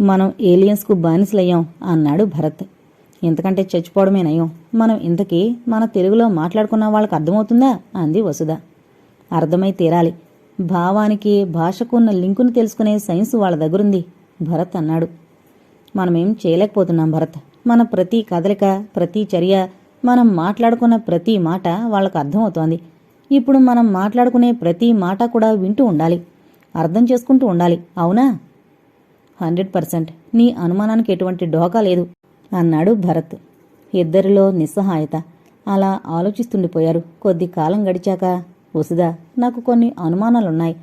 మనం ఏలియన్స్కు బానిసలయ్యాం అన్నాడు భరత్. ఇంతకంటే చచ్చిపోవడమే నయం మనం ఇంతకీ మన తెలుగులో మాట్లాడుకున్న వాళ్ళకి అర్థమవుతుందా? అంది వసుధ. అర్థమై తీరాలి. భావానికి భాషకు ఉన్న లింకును తెలుసుకునే సైన్స్ వాళ్ళ దగ్గరుంది భరత్ అన్నాడు. మనమేం చేయలేకపోతున్నాం భరత్. మన ప్రతి కదలిక ప్రతి చర్య మనం మాట్లాడుకున్న ప్రతి మాట వాళ్ళకు అర్థమవుతోంది. ఇప్పుడు మనం మాట్లాడుకునే ప్రతి మాట కూడా వింటూ ఉండాలి. అర్థం చేసుకుంటూ ఉండాలి. అవునా? Hundred percent. నీ అనుమానానికి ఎటువంటి డోకా లేదు అన్నాడు భరత్. ఇద్దరిలో నిస్సహాయత. అలా ఆలోచిస్తుండిపోయారు. కొద్ది కాలం గడిచాక వసుదా నాకు కొన్ని అనుమానాలున్నాయి.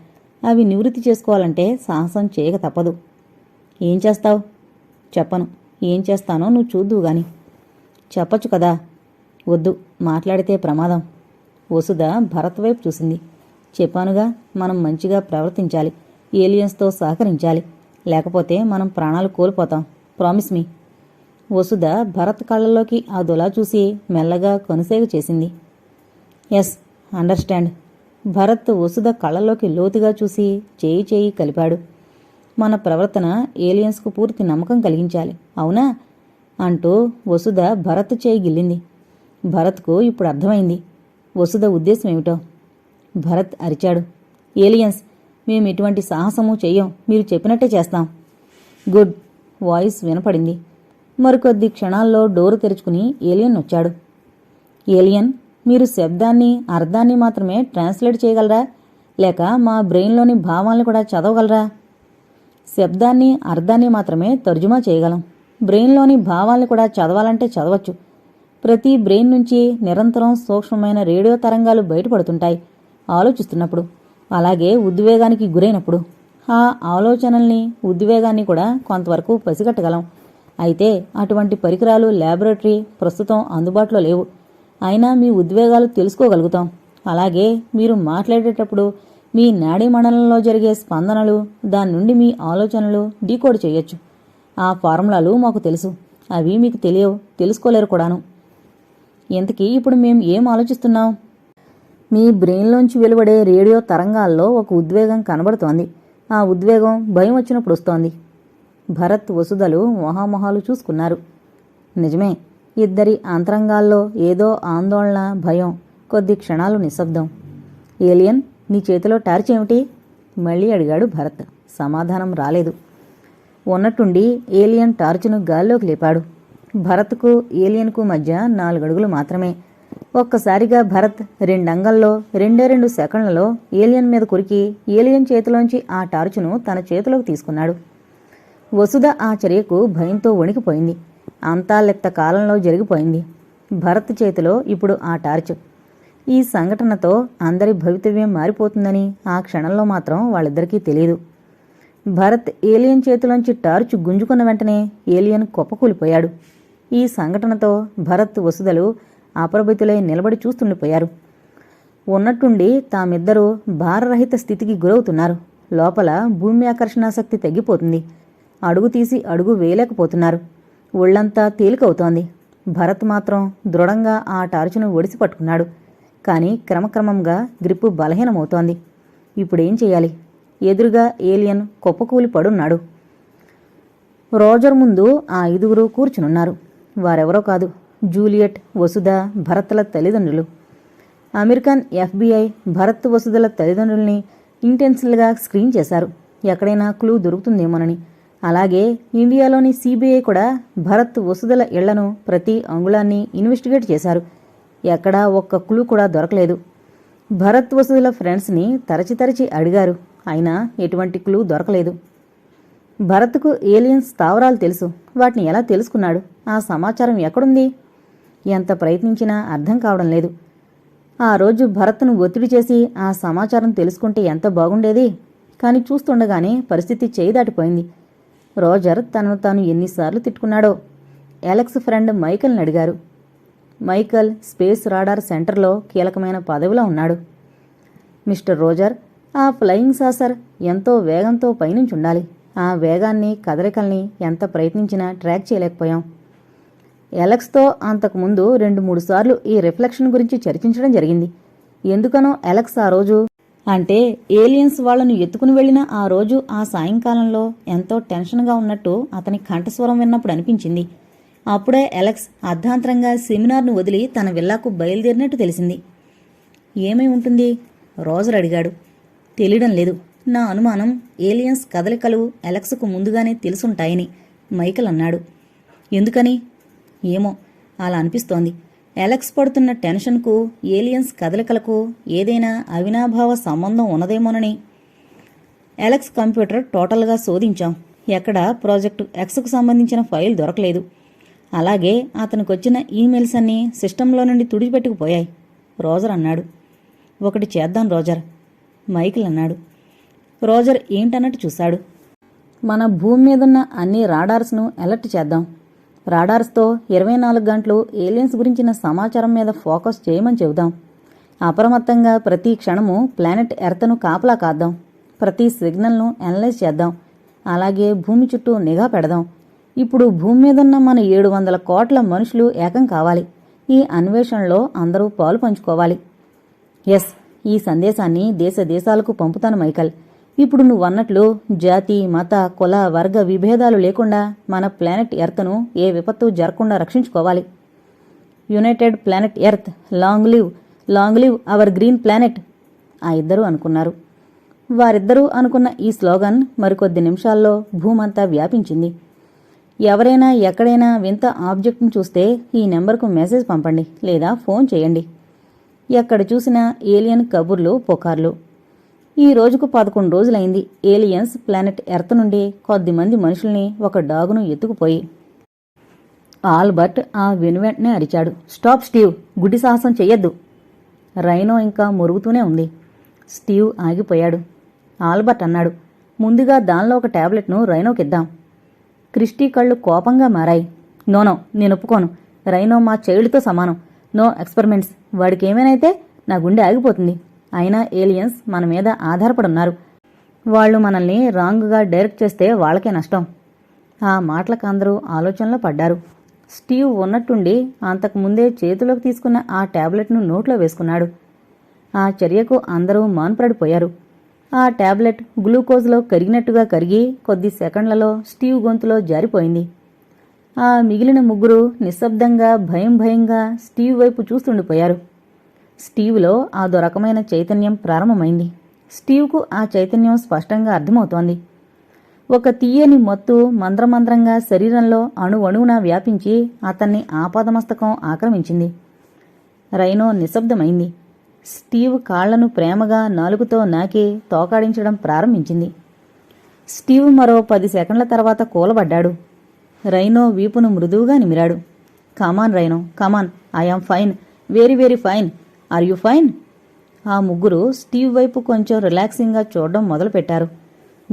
అవి నివృత్తి చేసుకోవాలంటే సాహసం చేయక తప్పదు. ఏం చేస్తావు? చెప్పను. ఏం చేస్తానో నువ్వు చూద్దువు గాని. చెప్పచ్చు కదా. వద్దు మాట్లాడితే ప్రమాదం. వసుధ భరత్ వైపు చూసింది. చెప్పానుగా మనం మంచిగా ప్రవర్తించాలి. ఏలియన్స్తో సహకరించాలి. లేకపోతే మనం ప్రాణాలు కోల్పోతాం. ప్రామిస్ మీ వసుధ భరత్ కళ్ళల్లోకి ఆ దొలా చూసి మెల్లగా కొనుసేగు చేసింది. ఎస్ అండర్స్టాండ్ భరత్ వసుధ కళ్ళల్లోకి లోతుగా చూసి చేయి చేయి కలిపాడు. మన ప్రవర్తన ఏలియన్స్కు పూర్తి నమ్మకం కలిగించాలి. అవునా? అంటూ వసుధ భరత్ చేయి గిల్లింది. భరత్కు ఇప్పుడు అర్థమైంది. వసుధ ఉద్దేశం ఏమిటో? భరత్ అరిచాడు. ఏలియన్స్ మేము ఎటువంటి సాహసము చెయ్యం మీరు చెప్పినట్టే చేస్తాం. గుడ్. వాయిస్ వినపడింది. మరికొద్ది క్షణాల్లో డోరు తెరుచుకుని ఏలియన్ వచ్చాడు ఏలియన్ మీరు శబ్దాన్ని అర్థాన్ని మాత్రమే ట్రాన్స్లేట్ చేయగలరా? లేక మా బ్రెయిన్లోని భావాలను కూడా చదవగలరా? శబ్దాన్ని అర్థాన్ని మాత్రమే తర్జుమా చేయగలం. బ్రెయిన్లోని భావాల్ని కూడా చదవాలంటే చదవచ్చు. ప్రతి బ్రెయిన్ నుంచి నిరంతరం సూక్ష్మమైన రేడియో తరంగాలు బయటపడుతుంటాయి. ఆలోచిస్తున్నప్పుడు అలాగే ఉద్వేగానికి గురైనప్పుడు ఆ ఆలోచనల్ని ఉద్వేగాన్ని కూడా కొంతవరకు పసిగట్టగలం. అయితే అటువంటి పరికరాలు ల్యాబొరేటరీ ప్రస్తుతం అందుబాటులో లేవు. అయినా మీ ఉద్వేగాలు తెలుసుకోగలుగుతాం. అలాగే మీరు మాట్లాడేటప్పుడు మీ నాడీ మండలంలో జరిగే స్పందనలు దాని నుండి మీ ఆలోచనలు డీకోడ్ చేయొచ్చు. ఆ ఫార్ములాలు మాకు తెలుసు. అవి మీకు తెలియవు తెలుసుకోలేరు కూడాను. ఇంతకీ ఇప్పుడు మేము ఏం ఆలోచిస్తున్నాం? మీ బ్రెయిన్లోంచి వెలువడే రేడియో తరంగాల్లో ఒక ఉద్వేగం కనబడుతోంది. ఆ ఉద్వేగం భయం వచ్చినప్పుడు వస్తోంది. భరత్ వసుదలు మొహామొహాలు చూసుకున్నారు. నిజమే ఇద్దరి అంతరంగాల్లో ఏదో ఆందోళన భయం కొద్ది క్షణాలు నిశ్శబ్దం. ఏలియన్ నీ చేతిలో టార్చ్ ఏమిటి? మళ్ళీ అడిగాడు భరత్. సమాధానం రాలేదు. ఉన్నట్టుండి ఏలియన్ టార్చును గాల్లోకి లేపాడు. భరత్కు ఏలియన్కు మధ్య నాలుగడుగులు మాత్రమే. ఒక్కసారిగా భరత్ రెండంగల్లో రెండే రెండు సెకండ్లలో ఏలియన్ మీద కురికి ఏలియన్ చేతిలోంచి ఆ టార్చును తన చేతిలోకి తీసుకున్నాడు. వసుధ ఆ చర్యకు భయంతో వణికిపోయింది. అంతా లెక్క కాలంలో జరిగిపోయింది. భరత్ చేతిలో ఇప్పుడు ఆ టార్చ్. ఈ సంఘటనతో అందరి భవితవ్యం మారిపోతుందని ఆ క్షణంలో మాత్రం వాళ్ళిద్దరికీ తెలియదు భరత్ ఏలియన్ చేతిలోంచి టార్చ్ గుంజుకున్న వెంటనే ఏలియన్ కుప్పకూలిపోయాడు. ఈ సంఘటనతో భరత్ వసుదలు అప్రభితులై నిలబడి చూస్తుండిపోయారు. ఉన్నట్టుండి తామిద్దరూ భారరహిత స్థితికి గురవుతున్నారు. లోపల భూమి ఆకర్షణాశక్తి తగ్గిపోతుంది. అడుగు తీసి అడుగు వేయలేకపోతున్నారు. ఒళ్ళంతా తేలికవుతోంది. భరత్ మాత్రం దృఢంగా ఆ టార్చును ఒడిసి పట్టుకున్నాడు. కానీ క్రమక్రమంగా గ్రిప్పు బలహీనమవుతోంది. ఇప్పుడేం చేయాలి ఎదురుగా ఏలియన్ కుప్పకూలి పడున్నాడు. రోజర్ ముందు ఆ ఐదుగురు కూర్చునున్నారు. వారెవరో కాదు. జూలియట్ వసుధ భరత్ల తల్లిదండ్రులు. అమెరికన్ ఎఫ్బీఐ భరత్ వసుధల తల్లిదండ్రుల్ని ఇంటెన్సిల్గా స్క్రీన్ చేశారు. ఎక్కడైనా క్లూ దొరుకుతుందేమోనని. అలాగే ఇండియాలోని సిబిఐ కూడా భరత్ వసుధల ఇళ్ళను ప్రతి అంగుళాన్ని ఇన్వెస్టిగేట్ చేశారు. ఎక్కడా ఒక్క క్లూ కూడా దొరకలేదు. భరత్ వసుధుల ఫ్రెండ్స్ని తరచి తరచి అడిగారు. అయినా ఎటువంటి క్లూ దొరకలేదు. భరత్కు ఏలియన్స్ స్థావరాలు తెలుసు. వాటిని ఎలా తెలుసుకున్నాడు? ఆ సమాచారం ఎక్కడుంది? ఎంత ప్రయత్నించినా అర్థం కావడం లేదు. ఆ రోజు భరత్ను ఒత్తిడి చేసి ఆ సమాచారం తెలుసుకుంటే ఎంత బాగుండేది? కానీ చూస్తుండగానే పరిస్థితి చేయి దాటిపోయింది. రోజర్ తనను తాను ఎన్నిసార్లు తిట్టుకున్నాడో? ఎలక్స్ ఫ్రెండ్ మైకల్ని అడిగారు. మైకల్ స్పేస్ రాడార్ సెంటర్లో కీలకమైన పదవిలో ఉన్నాడు. మిస్టర్ రోజర్ ఆ ఫ్లయింగ్ సాసర్ ఎంతో వేగంతో పైనుంచి ఉండాలి. ఆ వేగాన్ని కదలికల్ని ఎంత ప్రయత్నించినా ట్రాక్ చేయలేకపోయాం. ఎలక్స్తో అంతకుముందు రెండు మూడు సార్లు ఈ రిఫ్లెక్షన్ గురించి చర్చించడం జరిగింది. ఎందుకనో ఎలక్స్ ఆ రోజు? అంటే ఏలియన్స్ వాళ్ళను ఎత్తుకుని వెళ్ళిన ఆ రోజు ఆ సాయంకాలంలో ఎంతో టెన్షన్గా ఉన్నట్టు అతని కంఠస్వరం విన్నప్పుడు అనిపించింది. అప్పుడే ఎలక్స్ అర్ధాంతరంగా సెమినార్ను వదిలి తన విల్లాకు బయలుదేరినట్టు తెలిసింది. ఏమై ఉంటుంది? రోజర్ అడిగాడు. తెలియడం లేదు. నా అనుమానం ఏలియన్స్ కదలికలు ఎలక్స్కు ముందుగానే తెలుసుంటాయని మైకల్ అన్నాడు. ఎందుకని? ఏమో అలా అనిపిస్తోంది. ఎలక్స్ పడుతున్న టెన్షన్కు ఏలియన్స్ కదలికలకు ఏదైనా అవినాభావ సంబంధం ఉన్నదేమోనని. ఎలక్స్ కంప్యూటర్ టోటల్గా శోధించాం. ఎక్కడ ప్రాజెక్టు ఎక్స్కు సంబంధించిన ఫైల్ దొరకలేదు. అలాగే అతనికి వచ్చిన ఈమెయిల్స్ అన్నీ సిస్టంలో నుండి తుడిచిపెట్టుకుపోయాయి. రోజర్ అన్నాడు. ఒకటి చేద్దాం రోజర్. మైకిల్ అన్నాడు. రోజర్ ఏంటన్నట్టు చూశాడు. మన భూమి మీదున్న అన్ని రాడార్స్ను అలర్ట్ చేద్దాం. రాడార్స్తో ఇరవై నాలుగు గంటలు ఏలియన్స్ గురించిన సమాచారం మీద ఫోకస్ చేయమని చెబుదాం. అప్రమత్తంగా ప్రతి క్షణము ప్లానెట్ ఎర్త్ను కాపలా కాద్దాం. ప్రతి సిగ్నల్ను అనలైజ్ చేద్దాం. అలాగే భూమి చుట్టూ నిఘా పెడదాం. ఇప్పుడు భూమి మీదున్న మన ఏడు వందల కోట్ల మనుషులు ఏకం కావాలి. ఈ అన్వేషణలో అందరూ పాలు పంచుకోవాలి. ఎస్ ఈ సందేశాన్ని దేశ దేశాలకు పంపుతాను మైకల్. ఇప్పుడు నువ్వు అన్నట్లు జాతి మత కుల వర్గ విభేదాలు లేకుండా మన ప్లానెట్ ఎర్త్ను ఏ విపత్తు జరగకుండా రక్షించుకోవాలి. United planet earth long live long live our green planet ఆ ఇద్దరూ అనుకున్నారు. వారిద్దరూ అనుకున్న ఈ స్లోగన్ మరికొద్ది నిమిషాల్లో భూమంతా వ్యాపించింది. ఎవరైనా ఎక్కడైనా వింత ఆబ్జెక్ట్ను చూస్తే ఈ నెంబర్కు మెసేజ్ పంపండి లేదా ఫోన్ చేయండి. ఎక్కడ చూసినా ఏలియన్ కబుర్లు పుకార్లు. ఈ రోజుకు పదకొండు రోజులైంది. ఏలియన్స్ ప్లానెట్ ఎర్త్ నుండి కొద్దిమంది మనుషుల్ని ఒక డాగును ఎత్తుకుపోయి ఆల్బర్ట్ ఆ వెనువెంటనే అరిచాడు. Stop Steve! గుడ్డి సాహసం చెయ్యొద్దు! రైనో ఇంకా మురుగుతూనే ఉంది. స్టీవ్ ఆగిపోయాడు. ఆల్బర్ట్ అన్నాడు ముందుగా దానిలో ఒక టాబ్లెట్ను రైనోకిద్దాం. క్రిస్టీ కళ్ళు కోపంగా మారాయి. నోనో నేను ఒప్పుకోను. రైనో మా చైల్డ్తో సమానం. No experiments. వాడికి ఏమైనైతే నా గుండె ఆగిపోతుంది. అయినా ఏలియన్స్ మన మీద ఆధారపడున్నారు. వాళ్ళు మనల్ని రాంగ్గా డైరెక్ట్ చేస్తే వాళ్ళకే నష్టం. ఆ మాటలకు అందరూ ఆలోచనలో పడ్డారు. స్టీవ్ ఉన్నట్టుండి అంతకుముందే చేతిలోకి తీసుకున్న ఆ టాబ్లెట్ను నోట్లో వేసుకున్నాడు. ఆ చర్యకు అందరూ మాన్పడిపోయారు. ఆ టాబ్లెట్ గ్లూకోజ్లో కరిగినట్టుగా కరిగి కొద్ది సెకండ్లలో స్టీవ్ గొంతులో జారిపోయింది. ఆ మిగిలిన ముగ్గురు నిశ్శబ్దంగా భయం భయంగా స్టీవ్ వైపు చూస్తుండిపోయారు. స్టీవ్లో అదో రకమైన చైతన్యం ప్రారంభమైంది. స్టీవ్కు ఆ చైతన్యం స్పష్టంగా అర్థమవుతోంది. ఒక తీయని మత్తు మంద్రమంద్రంగా శరీరంలో అణువణువున వ్యాపించి అతన్ని ఆపాదమస్తకం ఆక్రమించింది. రైనో నిశ్శబ్దమైంది. స్టీవ్ కాళ్ళను ప్రేమగా నాలుగుతో నాకి తోకాడించడం ప్రారంభించింది. స్టీవ్ మరో పది సెకండ్ల తర్వాత కూలబడ్డాడు. రైనో వీపును మృదువుగా నిమిరాడు. Come on Rhino come on I am fine very very fine are you fine ఆ ముగ్గురు స్టీవ్ వైపు కొంచెం రిలాక్సింగ్గా చూడడం మొదలుపెట్టారు.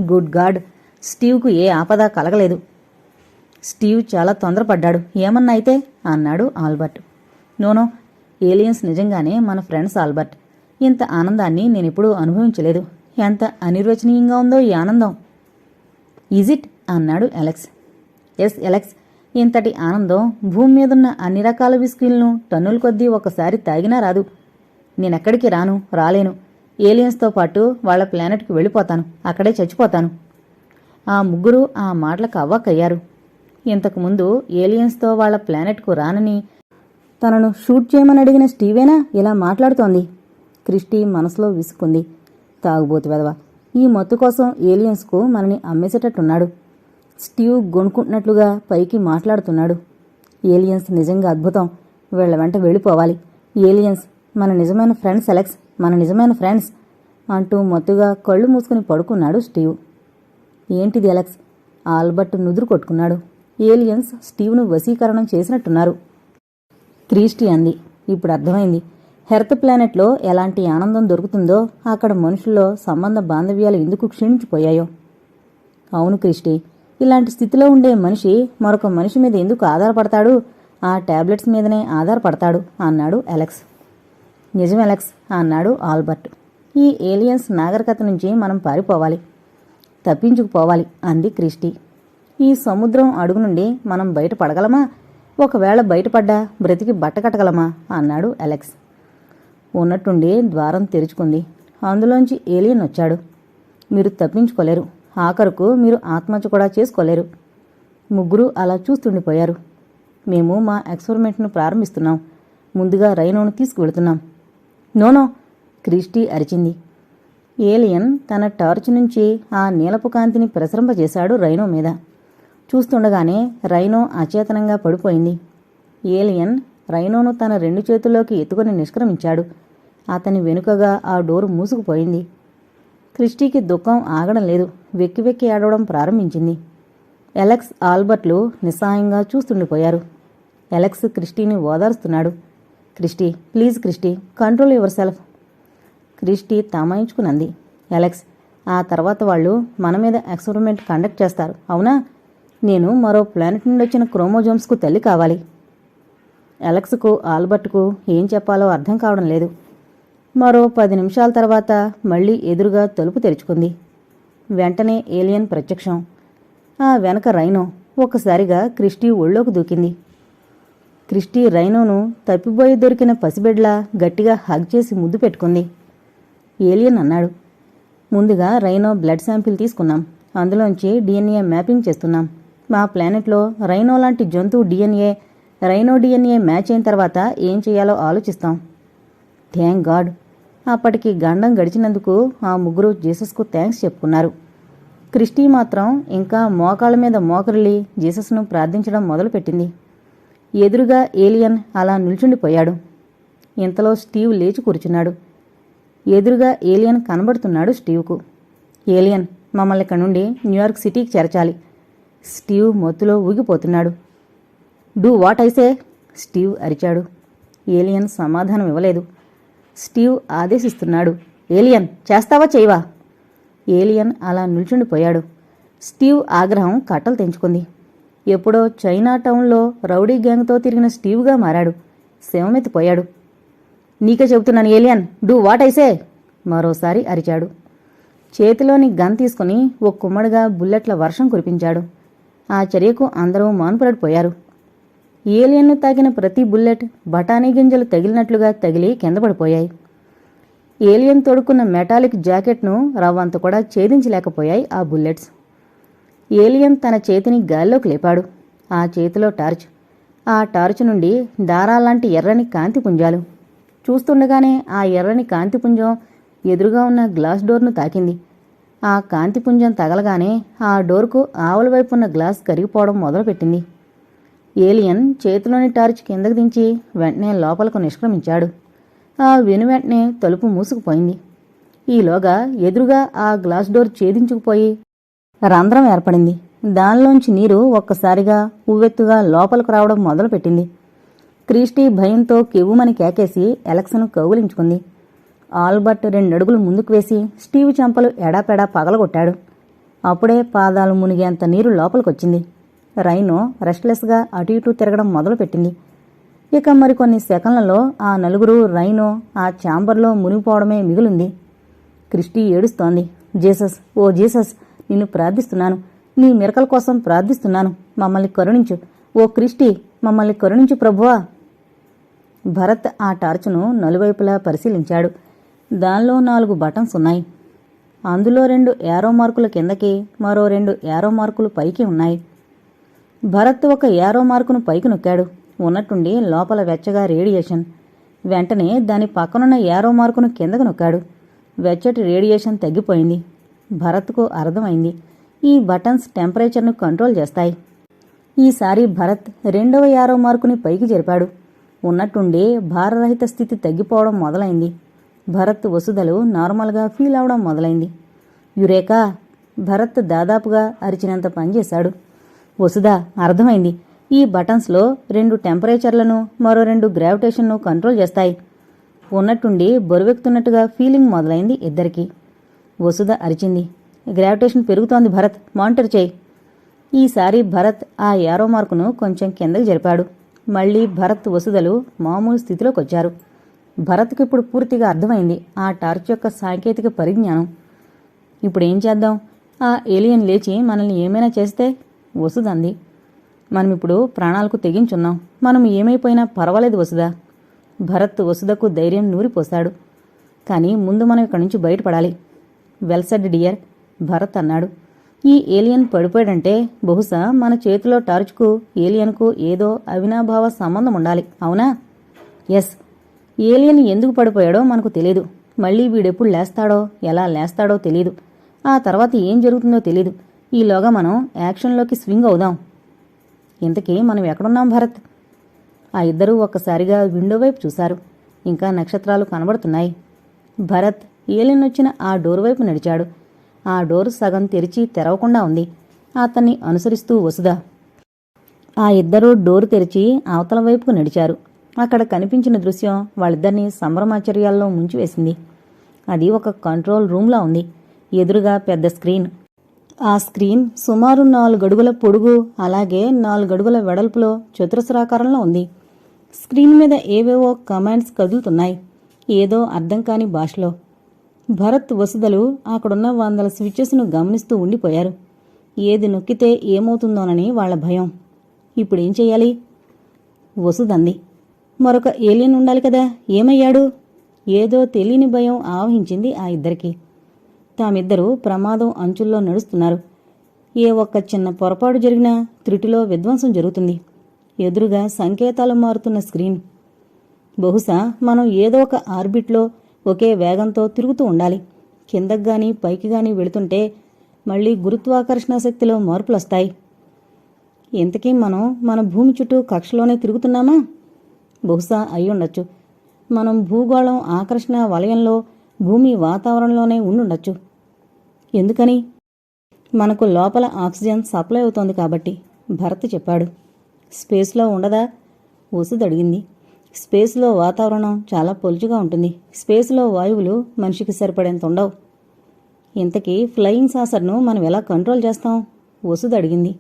గుడ్ గాడ్ స్టీవ్కు ఏ ఆపద కలగలేదు. స్టీవ్ చాలా తొందరపడ్డాడు. ఏమన్నా అయితే అన్నాడు ఆల్బర్ట్. నోనో ఏలియన్స్ నిజంగానే మన ఫ్రెండ్స్ ఆల్బర్ట్. ఇంత ఆనందాన్ని నేనెప్పుడూ అనుభవించలేదు. ఎంత అనిర్వచనీయంగా ఉందో ఈ ఆనందం. ఈజ్ ఇట్ అన్నాడు ఎలెక్స్ ఎస్ ఎలెక్స్ ఇంతటి ఆనందం భూమి మీదున్న అన్ని రకాల విస్కీలను టన్నుల కొద్దీ ఒకసారి తాగినా రాదు. నేనెక్కడికి రాను రాలేను. ఏలియన్స్తో పాటు వాళ్ళ ప్లానెట్కి వెళ్ళిపోతాను. అక్కడే చచ్చిపోతాను. ఆ ముగ్గురు ఆ మాటలకు అవ్వకయ్యారు ఇంతకుముందు ఏలియన్స్తో వాళ్ళ ప్లానెట్కు రానని తనను షూట్ చేయమని అడిగిన స్టీవేనా ఇలా మాట్లాడుతోంది. క్రిస్టీ మనసులో విసుకుంది తాగుబోతు వెదవ ఈ మత్తు కోసం ఏలియన్స్కు మనని అమ్మేసేటట్టున్నాడు. స్టీవ్ గొనుక్కుంటున్నట్లుగా పైకి మాట్లాడుతున్నాడు. ఏలియన్స్ నిజంగా అద్భుతం. వీళ్ళ వెంట వెళ్ళిపోవాలి. ఏలియన్స్ మన నిజమైన ఫ్రెండ్స్ అలెక్స్ మన నిజమైన ఫ్రెండ్స్ అంటూ మత్తుగా కళ్ళు మూసుకుని పడుకున్నాడు స్టీవ్. ఏంటిది అలెక్స్? ఆల్బర్ట్ నుదురు కొట్టుకున్నాడు. ఏలియన్స్ స్టీవ్ను వశీకరణం చేసినట్టున్నారు. క్రీస్టీ అంది. ఇప్పుడు అర్థమైంది. హెర్త్ ప్లానెట్లో ఎలాంటి ఆనందం దొరుకుతుందో అక్కడ మనుషుల్లో సంబంధ బాంధవ్యాలు ఎందుకు క్షీణించిపోయాయో. అవును క్రిస్టీ ఇలాంటి స్థితిలో ఉండే మనిషి మరొక మనిషి మీద ఎందుకు ఆధారపడతాడు? ఆ టాబ్లెట్స్ మీదనే ఆధారపడతాడు అన్నాడు అలెక్స్. నిజం అలెక్స్ అన్నాడు ఆల్బర్ట్. ఈ ఏలియన్స్ నాగరికత నుంచి మనం పారిపోవాలి. తప్పించుకుపోవాలి అంది క్రిస్టీ. ఈ సముద్రం అడుగు నుండి మనం బయటపడగలమా ఒకవేళ బయటపడ్డా బ్రతికి బట్ట కట్టగలమా? అన్నాడు అలెక్స్. ఉన్నట్టుండి ద్వారం తెరుచుకుంది. అందులోంచి ఏలియన్ వచ్చాడు. మీరు తప్పించుకోలేరు. ఆఖరుకు మీరు ఆత్మహత్య కూడా చేసుకోలేరు. ముగ్గురు అలా చూస్తుండిపోయారు. మేము మా ఎక్స్పెరిమెంట్ను ప్రారంభిస్తున్నాం. ముందుగా రైనోను తీసుకువెళుతున్నాం. నోనో క్రిస్టీ అరిచింది. ఏలియన్ తన టార్చ్ నుంచి ఆ నీలపు కాంతిని ప్రసరింపజేశాడు రైనో మీద. చూస్తుండగానే రైనో అచేతనంగా పడిపోయింది. ఏలియన్ రైనోను తన రెండు చేతుల్లోకి ఎత్తుకొని నిష్క్రమించాడు. అతని వెనుకగా ఆ డోరు మూసుకుపోయింది. క్రిస్టీకి దుఃఖం ఆగడం లేదు. వెక్కి వెక్కి ఆడవడం ప్రారంభించింది. ఎలెక్స్ ఆల్బర్ట్లు నిస్సహాయంగా చూస్తుండిపోయారు. ఎలెక్స్ క్రిస్టీని ఓదారుస్తున్నాడు. Christy please Christy control yourself. Christy తమాయించుకునంది. Alex ఆ తర్వాత వాళ్ళు మన మీద ఎక్స్పెరిమెంట్ కండక్ట్ చేస్తారు. అవునా? నేను మరో ప్లానెట్ నుండి వచ్చిన క్రోమోజోమ్స్కు తల్లి కావాలి. ఎలక్స్కు ఆల్బర్ట్కు ఏం చెప్పాలో అర్థం కావడం లేదు. మరో పది నిమిషాల తర్వాత మళ్ళీ ఎదురుగా తలుపు తెరుచుకుంది. వెంటనే ఏలియన్ ప్రత్యక్షం. ఆ వెనక రైనో ఒక్కసారిగా క్రిస్టీ ఒళ్ళోకి దూకింది. క్రిస్టీ రైనోను తప్పిపోయి దొరికిన పసిబిడ్లా గట్టిగా హగ్ చేసి ముద్దు పెట్టుకుంది. ఏలియన్ అన్నాడు. ముందుగా రైనో బ్లడ్ శాంపిల్ తీసుకున్నాం. అందులోంచి డిఎన్ఏ మ్యాపింగ్ చేస్తున్నాం. మా ప్లానెట్లో రైనో లాంటి జంతువు డిఎన్ఏ రైనో డిఎన్ఏ మ్యాచ్ అయిన తర్వాత ఏం చేయాలో ఆలోచిస్తాం. Thank God. అప్పటికి గండం గడిచినందుకు ఆ ముగ్గురు జీసస్కు థ్యాంక్స్ చెప్పుకున్నారు. క్రిస్టీ మాత్రం ఇంకా మోకాళ్ళ మీద మోకరిల్లి జీసస్ను ప్రార్థించడం మొదలుపెట్టింది. ఎదురుగా ఏలియన్ అలా నిల్చుండిపోయాడు. ఇంతలో స్టీవ్ లేచి కూర్చున్నాడు. ఎదురుగా ఏలియన్ కనబడుతున్నాడు స్టీవ్కు. ఏలియన్ మమ్మల్ని ఇక్కడి నుండి న్యూయార్క్ సిటీకి చేర్చాలి. స్టీవ్ మొత్తులో ఊగిపోతున్నాడు. Do what I say Steve అరిచాడు. ఏలియన్ సమాధానం ఇవ్వలేదు. స్టీవ్ ఆదేశిస్తున్నాడు. ఏలియన్ చేస్తావా చేయవా? ఏలియన్ అలా నిల్చుండిపోయాడు. స్టీవ్ ఆగ్రహం కట్టలు తెంచుకుంది. ఎప్పుడో చైనా టౌన్లో రౌడీ గ్యాంగ్తో తిరిగిన స్టీవ్గా మారాడు. శవమెత్తిపోయాడు. నీకే చెబుతున్నాను ఏలియన్ డూ వాట్ ఐసే మరోసారి అరిచాడు. చేతిలోని గన్ తీసుకుని ఓ కుమ్మడిగా బుల్లెట్ల వర్షం కురిపించాడు. ఆ చర్యకు అందరూ మానుపడిపోయారు ఏలియన్ను తాకిన ప్రతి బుల్లెట్ బఠానీ గింజలు తగిలినట్లుగా తగిలి కింద పడిపోయాయి. ఏలియన్ తొడుక్కున్న మెటాలిక్ జాకెట్ను రవ్వంత కూడా ఛేదించలేకపోయాయి ఆ బుల్లెట్స్. ఏలియన్ తన చేతిని గాల్లోకి లేపాడు. ఆ చేతిలో టార్చ్. ఆ టార్చ్ నుండి దారాలాంటి ఎర్రని కాంతి పుంజాలు చూస్తుండగానే ఆ ఎర్రని కాంతి పుంజం ఎదురుగా ఉన్న గ్లాస్ డోర్ను తాకింది. ఆ కాంతి పుంజం తగలగానే ఆ డోర్కు ఆవుల వైపు ఉన్న గ్లాస్ కరిగిపోవడం మొదలుపెట్టింది. ఏలియన్ చేతిలోని టార్చ్ కిందకు దించి వెంటనే లోపలకు నిష్క్రమించాడు. ఆ వెను వెంటనే తలుపు మూసుకుపోయింది. ఈలోగా ఎదురుగా ఆ గ్లాస్ డోర్ ఛేదించుకుపోయి రంధ్రం ఏర్పడింది. దానిలోంచి నీరు ఒక్కసారిగా ఉవ్వెత్తుగా లోపలకు రావడం మొదలుపెట్టింది. క్రిస్టీ భయంతో కెవ్వుమని కేకేసి ఎలక్సను కౌగులించుకుంది. ఆల్బర్ట్ రెండడుగులు ముందుకు వేసి స్టీవ్ చెంపలు ఎడాపెడా పగలగొట్టాడు. అప్పుడే పాదాలు మునిగేంత నీరు లోపలికొచ్చింది. రైనో రెస్ట్లెస్గా అటు ఇటు తిరగడం మొదలుపెట్టింది. ఇక మరికొన్ని సెకండ్లలో ఆ నలుగురు రైనో ఆ ఛాంబర్లో మునిగిపోవడమే మిగిలింది. క్రిస్టీ ఏడుస్తోంది. జీసస్ ఓ జీసస్ నిన్ను ప్రార్థిస్తున్నాను. నీ మిరకల కోసం ప్రార్థిస్తున్నాను. మమ్మల్ని కరుణించు. ఓ క్రిష్టి మమ్మల్ని కరుణించు ప్రభువా. భరత్ ఆ టార్చును నలువైపులా పరిశీలించాడు. దానిలో నాలుగు బటన్స్ ఉన్నాయి. అందులో రెండు యారో మార్కుల కిందకి మరో రెండు యారో మార్కులు పైకి ఉన్నాయి. భరత్ ఒక యారో మార్కును పైకి నొక్కాడు. ఉన్నట్టుండి లోపల వెచ్చగా రేడియేషన్. వెంటనే దాని పక్కనున్న యారో మార్కును కిందకు నొక్కాడు. వెచ్చటి రేడియేషన్ తగ్గిపోయింది. భరత్కు అర్థమైంది. ఈ బటన్స్ టెంపరేచర్ను కంట్రోల్ చేస్తాయి. ఈసారి భరత్ రెండవ యారో మార్కుని పైకి జరిపాడు. ఉన్నట్టుండే భారరహిత స్థితి తగ్గిపోవడం మొదలైంది. భరత్ వసుదలు నార్మల్గా ఫీల్ అవడం మొదలైంది. యురేకా భరత్ దాదాపుగా అరిచినంత పనిచేశాడు వసుధ అర్థమైంది. ఈ బటన్స్లో రెండు టెంపరేచర్లను మరో రెండు గ్రావిటేషన్ను కంట్రోల్ చేస్తాయి. ఉన్నట్టుండి బరువెక్కుతున్నట్టుగా ఫీలింగ్ మొదలైంది ఇద్దరికి. వసుధ అరిచింది. గ్రావిటేషన్ పెరుగుతోంది భరత్. మానిటర్ చేయి. ఈసారి భరత్ ఆ యారో మార్కును కొంచెం కిందకి జరిపాడు. మళ్ళీ భరత్ వసుదలు మామూలు స్థితిలోకి వచ్చారు భరత్కు ఇప్పుడు పూర్తిగా అర్థమైంది ఆ టార్చ్ యొక్క సాంకేతిక పరిజ్ఞానం. ఇప్పుడు ఏం చేద్దాం? ఆ ఏలియన్ లేచి మనల్ని ఏమైనా చేస్తే? వసుదంది మనం ఇప్పుడు ప్రాణాలకు తెగించున్నాం. మనం ఏమైపోయినా పర్వాలేదు వసుదా భరత్ వసుదకు ధైర్యం నూరిపోశాడు కానీ ముందు మనం ఇక్కడి నుంచి బయటపడాలి. వెల్సెడ్ డియర్ భరత్ అన్నాడు. ఈ ఏలియన్ పడిపోయాడంటే బహుశా మన చేతిలో టార్చ్కు ఏలియన్కు ఏదో అవినాభావ సంబంధం ఉండాలి అవునా? ఎస్ ఏలియన్ ఎందుకు పడిపోయాడో మనకు తెలియదు మళ్ళీ వీడెప్పుడు లేస్తాడో ఎలా లేస్తాడో తెలియదు ఆ తర్వాత ఏం జరుగుతుందో తెలియదు ఈలోగా మనం యాక్షన్లోకి స్వింగ్ అవుదాం. ఇంతకీ మనం ఎక్కడున్నాం భరత్? ఆ ఇద్దరూ ఒక్కసారిగా విండో వైపు చూశారు. ఇంకా నక్షత్రాలు కనబడుతున్నాయి. భరత్ ఏలినొచ్చిన ఆ డోర్ వైపు నడిచాడు. ఆ డోర్ సగం తెరిచి తెరవకుండా ఉంది. అతన్ని అనుసరిస్తూ వసుదా ఆ ఇద్దరూ డోర్ తెరిచి అవతల వైపుకు నడిచారు. అక్కడ కనిపించిన దృశ్యం వాళ్ళిద్దరినీ సంభ్రమాచర్యాల్లో ముంచివేసింది. అది ఒక కంట్రోల్ రూమ్లా ఉంది. ఎదురుగా పెద్ద స్క్రీన్. ఆ స్క్రీన్ సుమారు నాలుగడుగుల పొడుగు అలాగే నాలుగడుగుల వెడల్పులో చతురస్రాకారంలో ఉంది. స్క్రీన్ మీద ఏవేవో కమాండ్స్ కదులుతున్నాయి. ఏదో అర్థం కాని భాషలో. భరత్ వసుదలు అక్కడున్న వందల స్విచ్చెస్ను గమనిస్తూ ఉండిపోయారు. ఏది నొక్కితే ఏమవుతుందోనని వాళ్ళ భయం. ఇప్పుడేం చెయ్యాలి? వసుదంది మరొక ఏలియన్ ఉండాలి కదా ఏమయ్యాడు? ఏదో తెలియని భయం ఆవహించింది ఆ ఇద్దరికి. తామిద్దరూ ప్రమాదం అంచుల్లో నడుస్తున్నారు. ఏ ఒక్క చిన్న పొరపాటు జరిగినా త్రుటిలో విధ్వంసం జరుగుతుంది. ఎదురుగా సంకేతాలు మారుతున్న స్క్రీన్. బహుశా మనం ఏదో ఒక ఆర్బిట్లో ఒకే వేగంతో తిరుగుతూ ఉండాలి. కిందకు గాని పైకి గాని వెళుతుంటే మళ్ళీ గురుత్వాకర్షణ శక్తిలో మార్పులొస్తాయి. ఇంతకీ మనం మన భూమి చుట్టూ కక్షలోనే తిరుగుతున్నామా? బహుశా అయి ఉండొచ్చు మనం భూగోళం ఆకర్షణ వలయంలో భూమి వాతావరణంలోనే ఉండుండొచ్చు. ఎందుకని? మనకు లోపల ఆక్సిజన్ సప్లై అవుతోంది కాబట్టి భరత్ చెప్పాడు. స్పేస్లో ఉండదా? వసుద్ స్పేస్లో వాతావరణం చాలా పొలుచుగా ఉంటుంది. స్పేస్లో వాయువులు మనిషికి సరిపడేంత ఉండవు. ఇంతకీ ఫ్లయింగ్ సాసర్ను మనం ఎలా కంట్రోల్ చేస్తాం? వసుద్ అడిగింది.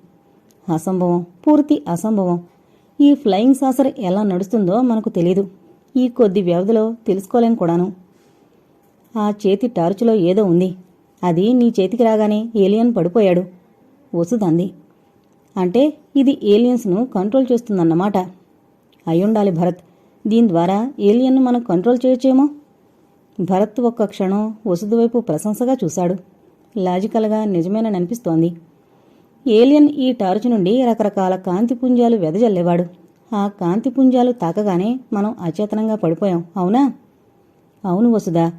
అసంభవం. పూర్తి అసంభవం. ఈ ఫ్లయింగ్ సాసర్ ఎలా నడుస్తుందో మనకు తెలీదు. ఈ కొద్ది వ్యవధిలో తెలుసుకోలేం కూడాను. ఆ చేతి టార్చులో ఏదో ఉంది. అది నీ చేతికి రాగానే ఏలియన్ పడిపోయాడు. వసుదంది అంటే ఇది ఏలియన్స్ను కంట్రోల్ చేస్తుందన్నమాట. అయ్యుండాలి భరత్. దీని ద్వారా ఏలియన్ను మనం కంట్రోల్ చేయొచ్చేమో? భరత్ ఒక్క క్షణం వసుదు వైపు ప్రశంసగా చూశాడు. లాజికల్గా నిజమేనని అనిపిస్తోంది. ఏలియన్ ఈ టార్చ్ నుండి రకరకాల కాంతి పుంజాలు వెదజల్లేవాడు. ఆ కాంతి పుంజాలు తాకగానే మనం అచేతనంగా పడిపోయాం అవునా? అవును వసుదా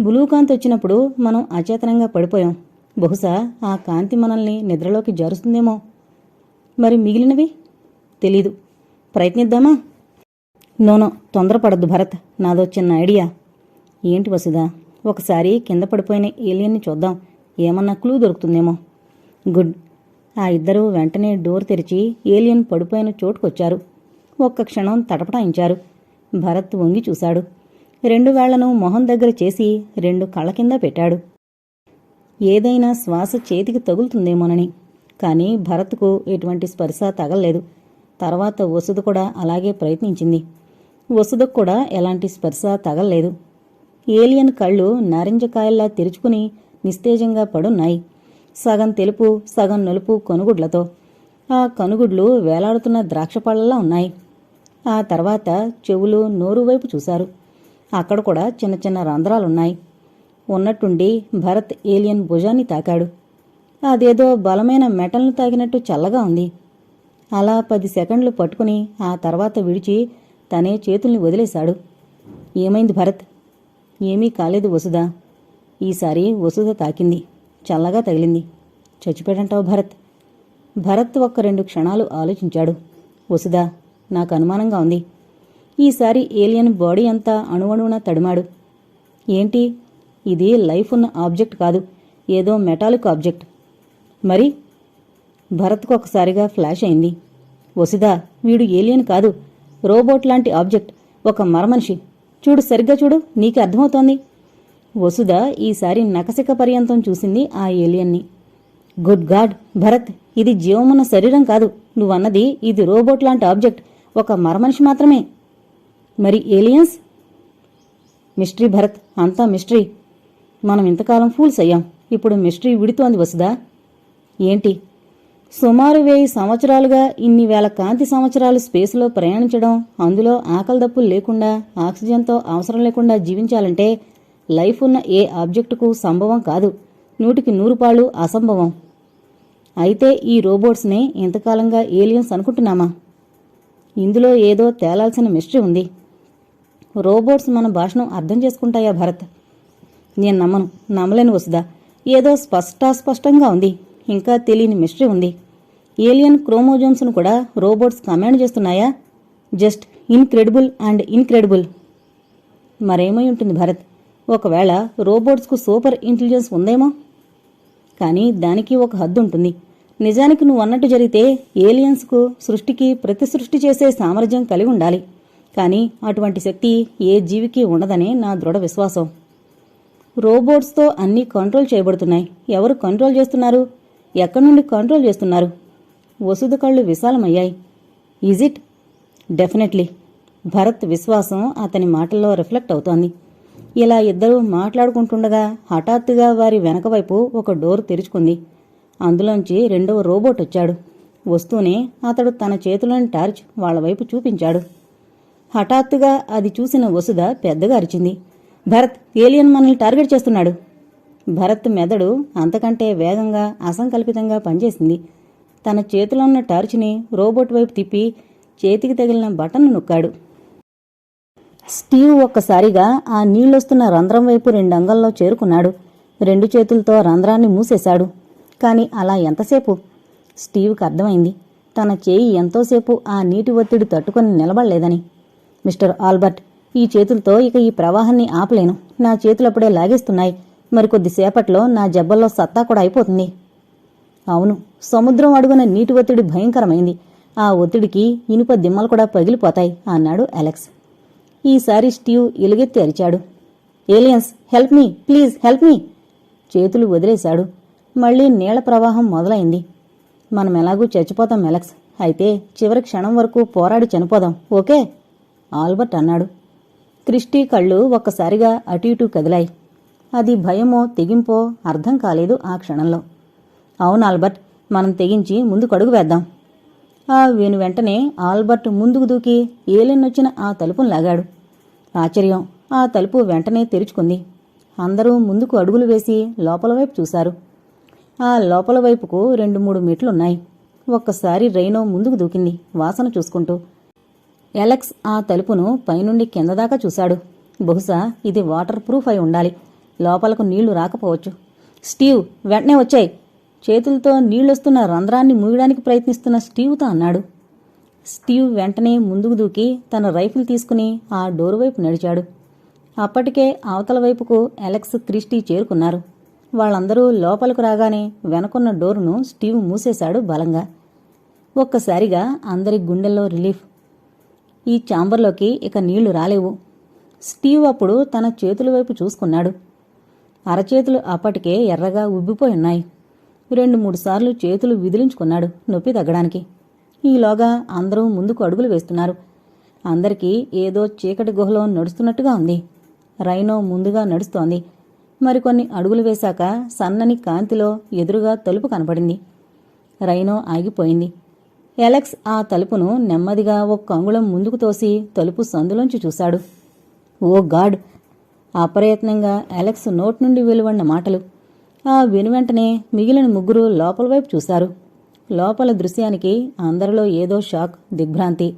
బ్లూ కాంతి వచ్చినప్పుడు మనం అచేతనంగా పడిపోయాం. బహుశా ఆ కాంతి మనల్ని నిద్రలోకి జారుస్తుందేమో. మరి మిగిలినవి? తెలీదు. ప్రయత్నిద్దామా? నోనో తొందరపడద్దు భరత్. నాదో చిన్న ఐడియా. ఏంటి వసుదా ఒకసారి కింద పడిపోయిన ఏలియన్ని చూద్దాం. ఏమన్నా క్లూ దొరుకుతుందేమో. గుడ్. ఆ ఇద్దరూ వెంటనే డోర్ తెరిచి ఏలియన్ పడిపోయిన చోటుకొచ్చారు. ఒక్క క్షణం తటపటాయించారు. భరత్ వంగి చూశాడు. రెండు వేళ్ళను మొహం దగ్గర చేసి రెండు కళ్ళ కింద పెట్టాడు. ఏదైనా శ్వాస చేతికి తగులుతుందేమోనని. కానీ భరత్కు ఎటువంటి స్పర్శ తగలలేదు. తర్వాత వసుదు కూడా అలాగే ప్రయత్నించింది. వసుదకు కూడా ఎలాంటి స్పర్శ తగలలేదు. ఏలియన్ కళ్ళు నారింజకాయల్లా తెరుచుకుని నిస్తేజంగా పడున్నాయి. సగం తెలుపు సగం నలుపు కనుగుడ్లతో. ఆ కనుగుడ్లు వేలాడుతున్న ద్రాక్షపళ్ళలా ఉన్నాయి. ఆ తర్వాత చెవులు నోరు వైపు చూశారు. అక్కడ కూడా చిన్న చిన్న రంధ్రాలున్నాయి. ఉన్నట్టుండి భరత్ ఏలియన్ భుజాన్ని తాకాడు. అదేదో బలమైన మెటల్ను తాకినట్టు చల్లగా ఉంది. అలా పది సెకండ్లు పట్టుకుని ఆ తర్వాత విడిచి తనే చేతుల్ని వదిలేశాడు. ఏమైంది భరత్? ఏమీ కాలేదు వసుదా ఈసారి వసుధ తాకింది. చల్లగా తగిలింది. చచ్చిపోయాడంటావు భరత్? భరత్ ఒక్క రెండు క్షణాలు ఆలోచించాడు. వసుదా నాకు అనుమానంగా ఉంది. ఈసారి ఏలియన్ బాడీ అంతా అణువణువున తడిమాడు. ఏంటి? ఇది లైఫ్ ఉన్న ఆబ్జెక్ట్ కాదు. ఏదో మెటాలిక్ ఆబ్జెక్ట్. మరి? భరత్కు ఒకసారిగా ఫ్లాష్ అయింది. వసుదా వీడు ఏలియన్ కాదు. రోబోట్ లాంటి ఆబ్జెక్ట్. ఒక మరమనిషి. చూడు సరిగ్గా చూడు నీకు అర్థమవుతోంది. వసుధ ఈసారి నకసిక పర్యంతం చూసింది ఆ ఏలియన్ని. గుడ్ గాడ్ భరత్ ఇది జీవమున్న శరీరం కాదు. నువ్వన్నది ఇది రోబోట్ లాంటి ఆబ్జెక్ట్. ఒక మరమనిషి మాత్రమే. మరి ఏలియన్స్? మిస్టరీ భరత్ అంతా మిస్టరీ. మనం ఇంతకాలం ఫూల్స్ అయ్యాం. ఇప్పుడు మిస్టరీ విడుతోంది వసుదా ఏంటి? సుమారు వెయ్యి సంవత్సరాలుగా ఇన్ని వేల కాంతి సంవత్సరాలు స్పేస్లో ప్రయాణించడం అందులో ఆకలి దప్పులు లేకుండా ఆక్సిజన్తో అవసరం లేకుండా జీవించాలంటే లైఫ్ ఉన్న ఏ ఆబ్జెక్టుకు సంభవం కాదు. నూటికి నూరు పాళ్ళు అసంభవం. అయితే ఈ రోబోట్స్నే ఇంతకాలంగా ఏలియన్స్ అనుకుంటున్నామా? ఇందులో ఏదో తేలాల్సిన మిస్టరీ ఉంది. రోబోట్స్ మన భాషను అర్థం చేసుకుంటాయా భరత్? నేను నమ్మను నమ్మలేని వసుదా ఏదో స్పష్టాస్పష్టంగా ఉంది. ఇంకా తెలియని మిస్టరీ ఉంది. ఏలియన్ క్రోమోజోమ్స్ను కూడా robots command చేస్తున్నాయా? Just incredible and incredible. మరేమై ఉంటుంది భరత్? ఒకవేళ రోబోట్స్కు సూపర్ ఇంటెలిజెన్స్ ఉందేమో? కానీ దానికి ఒక హద్దు ఉంటుంది. నిజానికి నువ్వు అన్నట్టు జరిగితే ఏలియన్స్కు సృష్టికి ప్రతి సృష్టి చేసే సామర్థ్యం కలిగి ఉండాలి. కానీ అటువంటి శక్తి ఏ జీవికి ఉండదనే నా దృఢ విశ్వాసం. రోబోట్స్తో అన్నీ కంట్రోల్ చేయబడుతున్నాయి. ఎవరు కంట్రోల్ చేస్తున్నారు? ఎక్కడి నుండి కంట్రోల్ చేస్తున్నారు? వసుధ కళ్ళు విశాలమయ్యాయి. ఈజ్ ఇట్ డెఫినెట్లీ భరత్ విశ్వాసం అతని మాటల్లో రిఫ్లెక్ట్ అవుతోంది. ఇలా ఇద్దరూ మాట్లాడుకుంటుండగా హఠాత్తుగా వారి వెనకవైపు ఒక డోర్ తెరుచుకుంది. అందులోంచి రెండవ రోబోట్ వచ్చాడు. వస్తూనే అతడు తన చేతిలోని టార్చ్ వాళ్ళ వైపు చూపించాడు. హఠాత్తుగా అది చూసిన వసుధ పెద్దగా అరిచింది. భరత్ ఏలియన్ మనల్ని టార్గెట్ చేస్తున్నాడు. భరత్ మెదడు అంతకంటే వేగంగా అసంకల్పితంగా పనిచేసింది. తన చేతిలో ఉన్న టార్చ్ని రోబోట్ వైపు తిప్పి చేతికి తగిలిన బటన్ను నొక్కాడు. స్టీవ్ ఒక్కసారిగా ఆ నీళ్ళొస్తున్న రంధ్రం వైపు రెండు అంగల్లో చేరుకున్నాడు. రెండు చేతులతో రంధ్రాన్ని మూసేశాడు. కాని అలా ఎంతసేపు? స్టీవ్కి అర్థమైంది. తన చేయి ఎంతోసేపు ఆ నీటి ఒత్తిడి తట్టుకొని నిలబడలేదని. మిస్టర్ ఆల్బర్ట్ ఈ చేతులతో ఇక ఈ ప్రవాహాన్ని ఆపలేను. నా చేతులప్పుడే లాగేస్తున్నాయి. మరికొద్దిసేపట్లో నా జబ్బల్లో సత్తా కూడా అయిపోతుంది. అవును సముద్రం అడుగున నీటి ఒత్తిడి భయంకరమైంది. ఆ ఒత్తిడికి ఇనుప దిమ్మలు కూడా పగిలిపోతాయి అన్నాడు అలెక్స్. ఈసారి స్టీవ్ ఎలుగెత్తి అరిచాడు. Aliens help me please help me. చేతులు వదిలేశాడు. మళ్ళీ నీళ్ళ ప్రవాహం మొదలైంది. మనం ఎలాగూ చచ్చిపోతాం ఎలక్స్ అయితే చివరి క్షణం వరకు పోరాడి చనిపోదాం ఓకే? ఆల్బర్ట్ అన్నాడు. క్రిస్టీ కళ్ళు ఒక్కసారిగా అటు ఇటు కదిలాయి. అది భయమో తెగింపో అర్థం కాలేదు ఆ క్షణంలో. అవును ఆల్బర్ట్ మనం తెగించి ముందుకు అడుగు వేద్దాం. ఆ వేణు వెంటనే ఆల్బర్ట్ ముందుకు దూకి ఏలెన్నొచ్చిన ఆ తలుపును లాగాడు. ఆశ్చర్యం ఆ తలుపు వెంటనే తెరుచుకుంది. అందరూ ముందుకు అడుగులు వేసి లోపల వైపు చూశారు. ఆ లోపల వైపుకు రెండు మూడు మెట్లున్నాయి. ఒక్కసారి రైనో ముందుకు దూకింది వాసన చూసుకుంటూ. ఎలెక్స్ ఆ తలుపును పైనుండి కింద దాకా చూశాడు. బహుశా ఇది వాటర్ ప్రూఫ్ అయి ఉండాలి. లోపలకు నీళ్ళు రాకపోవచ్చు. స్టీవ్ వెంటనే వచ్చాయి. చేతులతో నీళ్ళొస్తున్న రంధ్రాన్ని మూయడానికి ప్రయత్నిస్తున్న స్టీవ్తో అన్నాడు. స్టీవ్ వెంటనే ముందుకు దూకి తన రైఫిల్ తీసుకుని ఆ డోరు వైపు నడిచాడు. అప్పటికే అవతల వైపుకు అలెక్స్ క్రిస్టీ చేరుకున్నారు. వాళ్ళందరూ లోపలకు రాగానే వెనకున్న డోరును స్టీవ్ మూసేశాడు బలంగా. ఒక్కసారిగా అందరి గుండెల్లో రిలీఫ్. ఈ ఛాంబర్లోకి ఇక నీళ్ళు రాలేవు. స్టీవ్ అప్పుడు తన చేతుల వైపు చూసుకున్నాడు. అరచేతులు అప్పటికే ఎర్రగా ఉబ్బిపోయి ఉన్నాయి. రెండు మూడు సార్లు చేతులు విదిలించుకున్నాడు నొప్పి తగ్గడానికి. ఈలోగా అందరూ ముందుకు అడుగులు వేస్తున్నారు. అందరికీ ఏదో చీకటి గుహలో నడుస్తున్నట్టుగా ఉంది. రైనో ముందుగా నడుస్తోంది. మరికొన్ని అడుగులు వేశాక సన్నని కాంతిలో ఎదురుగా తలుపు కనపడింది. రైనో ఆగిపోయింది. ఎలెక్స్ ఆ తలుపును నెమ్మదిగా ఒక్క అంగుళం ముందుకు తోసి తలుపు సందులోంచి చూశాడు. Oh God! అప్రయత్నంగా ఎలెక్స్ నోట్ నుండి వెలువడిన మాటలు. ఆ వెనువెంటనే మిగిలిన ముగ్గురు లోపల వైపు చూశారు. లోపల దృశ్యానికి అందరిలో ఏదో షాక్ దిగ్భ్రాంతి.